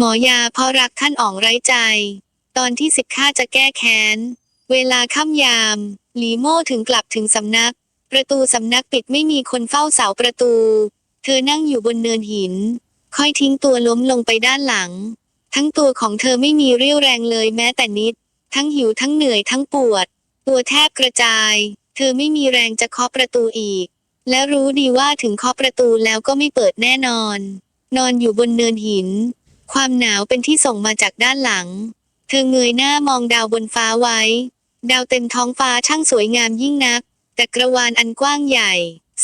หมอยาเพราะรักท่านอ่องไร้ใจ ตอนที่สิบข้าจะแก้แค้น เวลาค่ำยาม หลีโม่ถึงกลับถึงสำนัก ประตูสำนักปิดไม่มีคนเฝ้าเสาประตู เธอนั่งอยู่บนเนินหิน ค่อยทิ้งตัวล้มลงไปด้านหลัง ทั้งตัวของเธอไม่มีเรี่ยวแรงเลยแม้แต่นิด ทั้งหิวทั้งเหนื่อยทั้งปวด ตัวแทบกระจาย เธอไม่มีแรงจะเคาะประตูอีก และรู้ดีว่าถึงเคาะประตูแล้วก็ไม่เปิดแน่นอน นอนอยู่บนเนินหิน ความหนาวเป็นที่ส่งมาจากด้านหลัง เธอเงยหน้ามองดาวบนฟ้าไว้ ดาวเต็มท้องฟ้าช่างสวยงามยิ่งนัก แต่กระวานอันกว้างใหญ่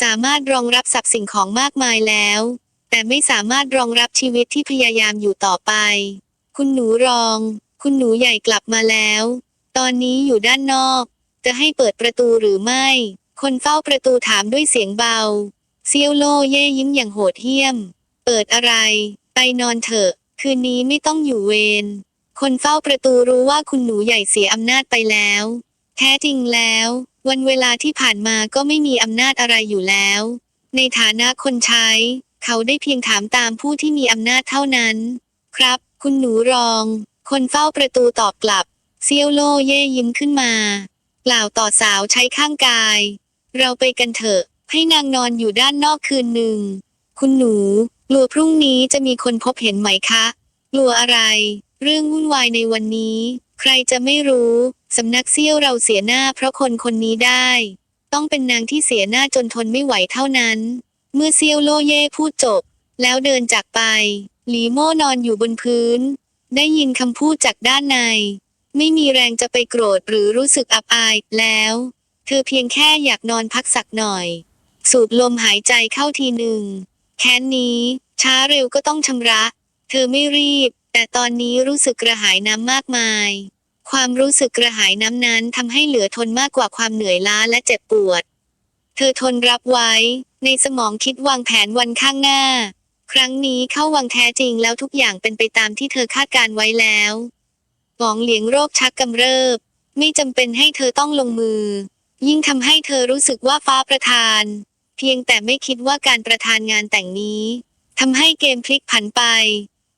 สามารถรองรับสับสิ่งของมากมายแล้ว แต่ไม่สามารถรองรับชีวิตที่พยายามอยู่ต่อไป คุณหนูรอง คุณหนูใหญ่กลับมาแล้ว ตอนนี้อยู่ด้านนอก จะให้เปิดประตูหรือไม่ คนเฝ้าประตูถามด้วยเสียงเบา เซียวโล่เย่ยิ้มอย่างโหดเหี้ยม เปิดอะไร ไปนอนเถอะ คืนนี้ไม่ต้องอยู่เวร คนเฝ้าประตูรู้ว่าคุณหนูใหญ่เสียอำนาจไปแล้ว แท้จริงแล้ว วันเวลาที่ผ่านมาก็ไม่มีอำนาจอะไรอยู่แล้ว ในฐานะคนใช้ เขาได้เพียงถามตามผู้ที่มีอำนาจเท่านั้น ครับ คุณหนูรอง คนเฝ้าประตูตอบกลับ เซียวโล่เย่ยิ้มขึ้นมา กล่าวต่อสาวใช้ข้างกาย เราไปกันเถอะ ให้นางนอนอยู่ด้านนอกคืนหนึ่ง คุณหนู กลัวพรุ่งนี้จะมีคนพบเห็นไหมคะ กลัวอะไร เรื่องวุ่นวายในวันนี้ ใครจะไม่รู้ สำนักเซี่ยวเราเสียหน้าเพราะคนคนนี้ได้ ต้องเป็นนางที่เสียหน้าจนทนไม่ไหวเท่านั้น เมื่อเซี่ยวโลเย่พูดจบ แล้วเดินจากไป หลีโม่นอนอยู่บนพื้น ได้ยินคำพูดจากด้านใน ไม่มีแรงจะไปโกรธหรือรู้สึกอับอายแล้ว เธอเพียงแค่อยากนอนพักสักหน่อย สูดลมหายใจเข้าทีหนึ่ง แค้นนี้ ช้าเร็วก็ต้องชำระ เธอไม่รีบ แต่ตอนนี้รู้สึกกระหายน้ำมากมาย ความรู้สึกกระหายน้ำนั้นทำให้เหลือทนมากกว่าความเหนื่อยล้าและเจ็บปวด เธอทนรับไว้ ในสมองคิดวางแผนวันข้างหน้า ครั้งนี้เข้าวังแท้จริงแล้วทุกอย่างเป็นไปตามที่เธอคาดการไว้แล้วหวองเหลียงโรคชักกำเริบ ไม่จำเป็นให้เธอต้องลงมือ ยิ่งทำให้เธอรู้สึกว่าฟ้าประทาน เพียงแต่ไม่คิดว่าการประทานงานแต่งนี้ทำให้เกมพลิกผันไป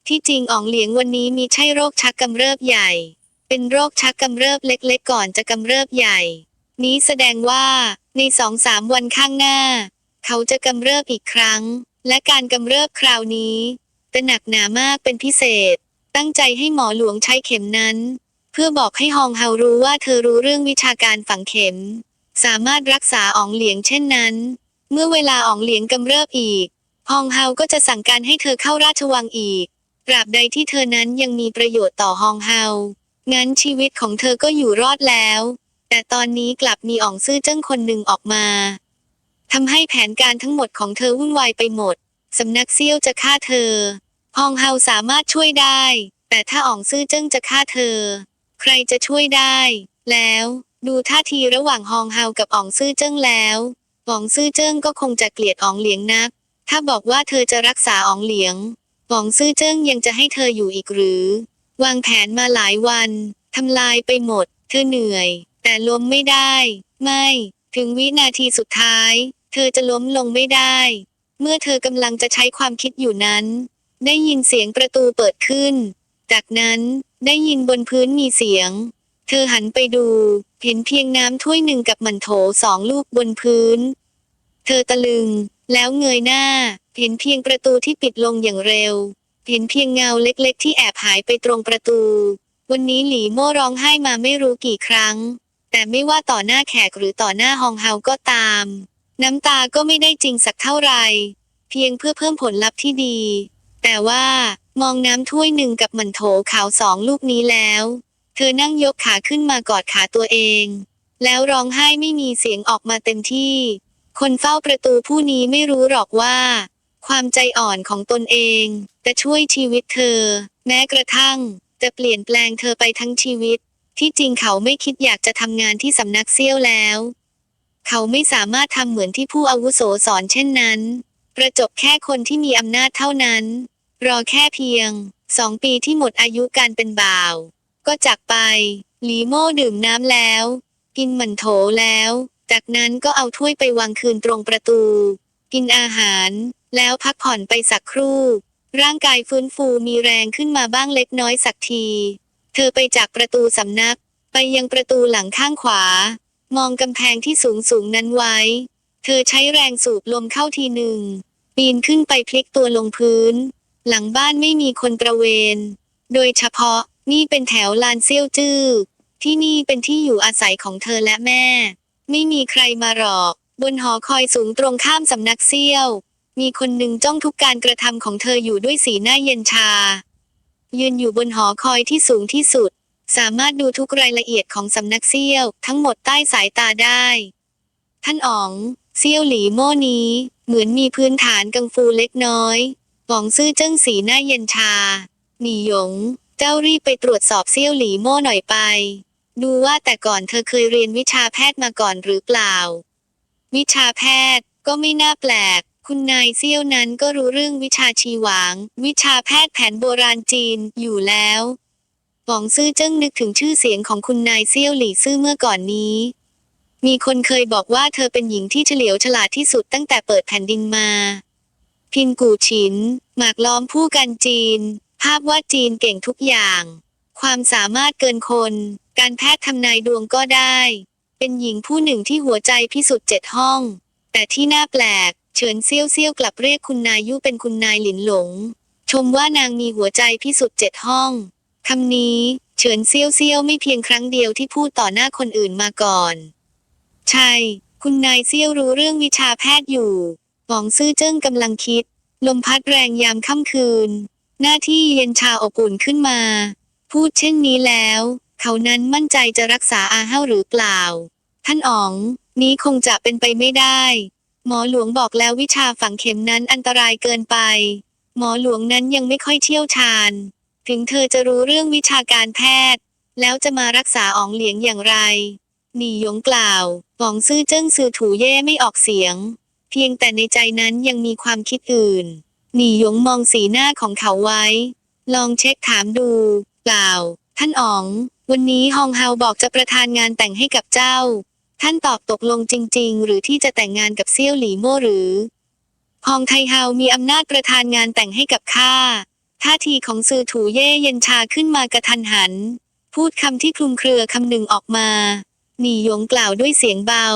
ที่จริงอ๋องเหลียงวันนี้มีใช่โรคชักกำเริบใหญ่ เป็นโรคชักกำเริบเล็กๆก่อนจะกำเริบใหญ่ นี้แสดงว่าในสองสามวันข้างหน้า เขาจะกำเริบอีกครั้ง และการกำเริบคราวนี้จะหนักหนามากเป็นพิเศษ ตั้งใจให้หมอหลวงใช้เข็มนั้น เพื่อบอกให้ฮองเฮารู้ว่าเธอรู้เรื่องวิชาการฝังเข็ม สามารถรักษาอ๋องเหลียงเช่นนั้น เมื่อเวลาอ๋องเหลียงกำเริบอีกฮองเฮาก็จะสั่งการให้เธอเข้าราชวังอีกตราบใดที่เธอนั้นยังมีประโยชน์ต่อฮองเฮา งั้นชีวิตของเธอก็อยู่รอดแล้ว แต่ตอนนี้กลับมีอ่องซื่อเจิ้งคนหนึ่งออกมาทำให้แผนการทั้งหมดของเธอวุ่นวายไปหมดสำนักเซี่ยวจะฆ่าเธอ ฮองเฮาสามารถช่วยได้ แต่ถ้าอ่องซื่อเจิ้งจะฆ่าเธอ ใครจะช่วยได้ แล้ว ดูท่าทีระหว่างฮองเฮากับอ่องซื่อเจิ้งแล้ว อ่องซื่อเจิ้งก็คงจะเกลียดอองเหลียงนัก ถ้าบอกว่าเธอจะรักษาอ๋องเหลียงหวองซื่อเจิ้งยังจะให้เธออยู่อีกหรือ วางแผนมาหลายวันทำลายไปหมด เธอเหนื่อย แต่ล้มไม่ได้ ไม่ ถึงวินาทีสุดท้าย เธอจะล้มลงไม่ได้ เมื่อเธอกำลังจะใช้ความคิดอยู่นั้น ได้ยินเสียงประตูเปิดขึ้น จากนั้นได้ยินบนพื้นมีเสียง เธอหันไปดู เห็นเพียงน้ำถ้วยหนึ่งกับหมันโถสองลูกบนพื้น เธอตะลึง แล้วเงยหน้า เห็นเพียงประตูที่ปิดลงอย่างเร็ว เห็นเพียงเงาเล็กๆ ที่แอบหายไปตรงประตู วันนี้หลีโม่ร้องไห้มาไม่รู้กี่ครั้ง แต่ไม่ว่าต่อหน้าแขกหรือต่อหน้าฮองเฮาก็ตาม น้ำตาก็ไม่ได้จริงสักเท่าไหร่เพียงเพื่อเพิ่มผลลัพธ์ที่ดี แต่ว่ามองน้ำถ้วยหนึ่งกับหมันโถขาวสองลูกนี้แล้ว เธอนั่งยกขาขึ้นมากอดขาตัวเอง แล้วร้องไห้ไม่มีเสียงออกมาเต็มที่ คนเฝ้าประตูผู้นี้ไม่รู้หรอกว่า ความใจอ่อนของตนเองจะช่วยชีวิตเธอ แม้กระทั่ง จะเปลี่ยนแปลงเธอไปทั้งชีวิต ที่จริงเขาไม่คิดอยากจะทำงานที่สำนักเซี่ยวแล้ว เขาไม่สามารถทำเหมือนที่ผู้อาวุโสสอนเช่นนั้น ประจบแค่คนที่มีอำนาจเท่านั้น รอแค่เพียงสองปีที่หมดอายุการเป็นบ่าว ก็จากไป หลีโม่ดื่มน้ำแล้ว กินหมันโถแล้ว จากนั้นก็เอาถ้วยไปวางคืนตรงประตู กินอาหาร แล้วพักผ่อนไปสักครู่ ร่างกายฟื้นฟูมีแรงขึ้นมาบ้างเล็กน้อยสักที เธอไปจากประตูสำนัก ไปยังประตูหลังข้างขวา มองกำแพงที่สูงสูงนั้นไว้ เธอใช้แรงสูบลมเข้าทีหนึ่ง ปีนขึ้นไปพลิกตัวลงพื้น หลังบ้านไม่มีคนตระเวนโดยเฉพาะ นี่เป็นแถวลานเซี่ยวจื้อ ที่นี่เป็นที่อยู่อาศัยของเธอและแม่ ไม่มีใครมาหรอก บนหอคอยสูงตรงข้ามสำนักเซี่ยว มีคนหนึ่งจ้องทุกการกระทำของเธออยู่ด้วยสีหน้าเย็นชา ยืนอยู่บนหอคอยที่สูงที่สุด สามารถดูทุกรายละเอียดของสำนักเซี่ยว ทั้งหมดใต้สายตาได้ ท่านอ๋อง เซี่ยวหลีโม่นี้ เหมือนมีพื้นฐานกังฟูเล็กน้อยหวองซื่อเจิ้งสีหน้าเย็นชา หนีหยง เจ้ารีบไปตรวจสอบเซี่ยวหลีโม่หน่อยไป ดูว่าแต่ก่อนเธอเคยเรียนวิชาแพทย์มาก่อนหรือเปล่า วิชาแพทย์ก็ไม่น่าแปลก คุณนายเซี่ยวนั้นก็รู้เรื่องวิชาชีหวาง วิชาแพทย์แผนโบราณจีนอยู่แล้วหวองซื่อเจิ้งนึกถึงชื่อเสียงของคุณนายเซี่ยวหลี่ซื่อเมื่อก่อนนี้ มีคนเคยบอกว่าเธอเป็นหญิงที่เฉลียวฉลาดที่สุดตั้งแต่เปิดแผ่นดินมา พินกู่ฉิน หมากล้อมผู้กันจีน ภาพวาดจีนเก่งทุกอย่าง ความสามารถเกินคน การแพทย์ทำนายดวงก็ได้ เป็นหญิงผู้หนึ่งที่หัวใจพิสุทธิ์เจ็ดห้อง แต่ที่น่าแปลก เฉินเซี่ยวเซี่ยวกลับเรียกคุณนายยุเป็นคุณนายหลินหลง ชมว่านางมีหัวใจพิสุทธิ์เจ็ดห้องคำนี้เฉินเซี่ยวเซี่ยวไม่เพียงครั้งเดียวที่พูดต่อหน้าคนอื่นมาก่อน ใช่ คุณนายเซี่ยวรู้เรื่องวิชาแพทย์อยู่หวองซื่อเจิ้งกำลังคิด ลมพัดแรงยามค่ำคืน หน้าที่เย็นชาอบอุ่นขึ้นมา พูดเช่นนี้แล้ว เขานั้นมั่นใจจะรักษาอาเฮ้าหรือเปล่า ท่านอ๋อง นี้คงจะเป็นไปไม่ได้ หมอหลวงบอกแล้ววิชาฝังเข็มนั้นอันตรายเกินไป หมอหลวงนั้นยังไม่ค่อยเชี่ยวชาญ ถึงเธอจะรู้เรื่องวิชาการแพทย์ แล้วจะมารักษาอ๋องเหลียงอย่างไรหนี่หยงกล่าวหวองซื่อเจิ้งซือถูเย่ไม่ออกเสียง เพียงแต่ในใจนั้นยังมีความคิดอื่น หนี่หยงมองสีหน้าของเขาไว้ ลองเช็คถามดู เปล่า ท่านอ๋อง วันนี้ฮองเฮาบอกจะประทานงานแต่งให้กับเจ้า ท่านตอบตกลงจริง ๆ หรือที่จะแต่งงานกับเซี่ยวหลี่โม่หรือ ฮองไทเฮามีอำนาจประทานงานแต่งให้กับข้า ท่าทีของซือถูเย่เย็นชาขึ้นมากระทันหัน พูดคำที่คลุมเครือคำหนึ่งออกมา หนี่หยงกล่าวด้วยเสียงเบา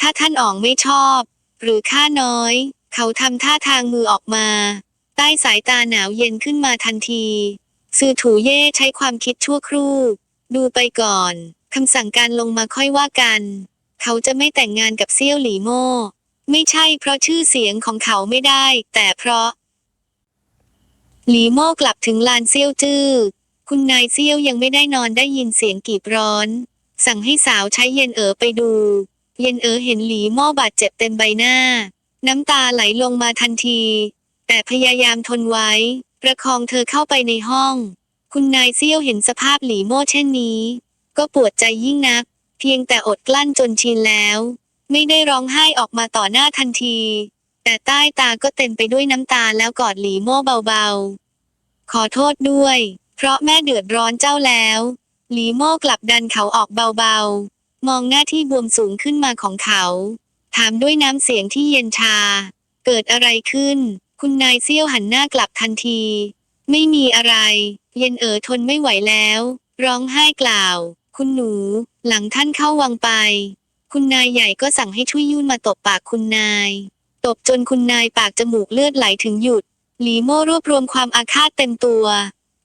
ถ้าท่านอ๋องไม่ชอบ หรือข้าน้อย เขาทำท่าทางมือออกมา ใต้สายตาหนาวเย็นขึ้นมาทันที ซือถูเย่ใช้ความคิดชั่วครู่ ดูไปก่อนคำสั่งการลงมาค่อยว่ากัน เขาจะไม่แต่งงานกับเซี่ยวหลี่โม่ไม่ใช่เพราะชื่อเสียงของเขาไม่ได้ แต่เพราะ หลีโม่กลับถึงลานเซี่ยวจื้อคุณนายเซี่ยวยังไม่ได้นอนได้ยินเสียงกีบร้อน สั่งให้สาวใช้เย็นเอ๋อไปดู เย็นเอ๋อเห็นหลีโม่บาดเจ็บเต็มใบหน้า น้ำตาไหลลงมาทันที แต่พยายามทนไว้ ประคองเธอเข้าไปในห้อง คุณนายเซี่ยวเห็นสภาพหลีโม่เช่นนี้ ก็ปวดใจยิ่งนัก เพียงแต่อดกลั้นจนชินแล้ว ไม่ได้ร้องไห้ออกมาต่อหน้าทันที แต่ใต้ตาก็เต็มไปด้วยน้ำตาแล้วกอดหลีโม่เบาๆ ขอโทษด้วย เพราะแม่เดือดร้อนเจ้าแล้ว หลีโม่กลับดันเขาออกเบาๆ มองหน้าที่บวมสูงขึ้นมาของเขา ถามด้วยน้ำเสียงที่เย็นชา เกิดอะไรขึ้น คุณนายเซี่ยวหันหน้ากลับทันที ไม่มีอะไร เย็นเอ๋อทนไม่ไหวแล้ว ร้องไห้กล่าว คุณหนู หลังท่านเข้าวังไป คุณนายใหญ่ก็สั่งให้ช่วยยุ่นมาตบปากคุณนาย ตบจนคุณนายปากจมูกเลือดไหลถึงหยุด หลีโม่รวบรวมความอาฆาตเต็มตัว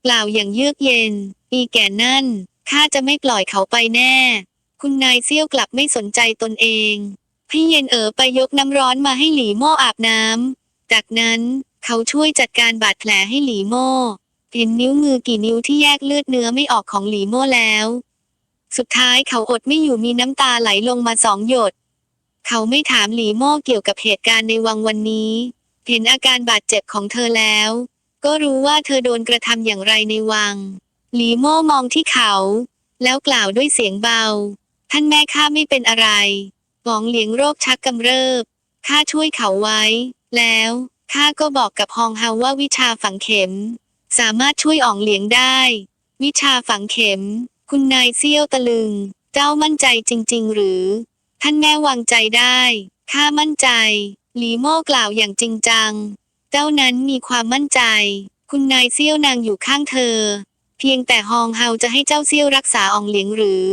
กล่าวอย่างเยือกเย็น อีแก่นั่นข้าจะไม่ปล่อยเขาไปแน่ คุณนายเซี่ยวกลับไม่สนใจตนเอง พี่เย็นเอ๋อไปยกน้ำร้อนมาให้หลีโม่อาบน้ำ จากนั้นเขาช่วยจัดการบาดแผลให้หลีโม่เห็นนิ้วมือกี่นิ้วที่แยกเลือดเนื้อไม่ออกของหลีโม่แล้ว สุดท้ายเขาอดไม่อยู่มีน้ำตาไหลลงมาสองหยด เขาไม่ถามหลีโม่เกี่ยวกับเหตุการณ์ในวังวันนี้ เห็นอาการบาดเจ็บของเธอแล้ว ก็รู้ว่าเธอโดนกระทำอย่างไรในวัง หลีโม่มองที่เขา แล้วกล่าวด้วยเสียงเบา ท่านแม่ข้าไม่เป็นอะไร หวองเหลียงโรคชักกำเริบ ข้าช่วยเขาไว้ แล้วข้าก็บอกกับฮองเฮาว่าวิชาฝังเข็ม สามารถช่วยอ่องเหลียงได้ วิชาฝังเข็ม คุณนายเซี่ยวตะลึง เจ้ามั่นใจจริง ๆ หรือ ท่านแม่วางใจได้ข้ามั่นใจ หลีโม่กล่าวอย่างจริงจัง เจ้านั้นมีความมั่นใจ คุณนายเซี่ยวนางอยู่ข้างเธอ เพียงแต่ฮองเฮาจะให้เจ้าเซี่ยวรักษาอองเหลียงหรือ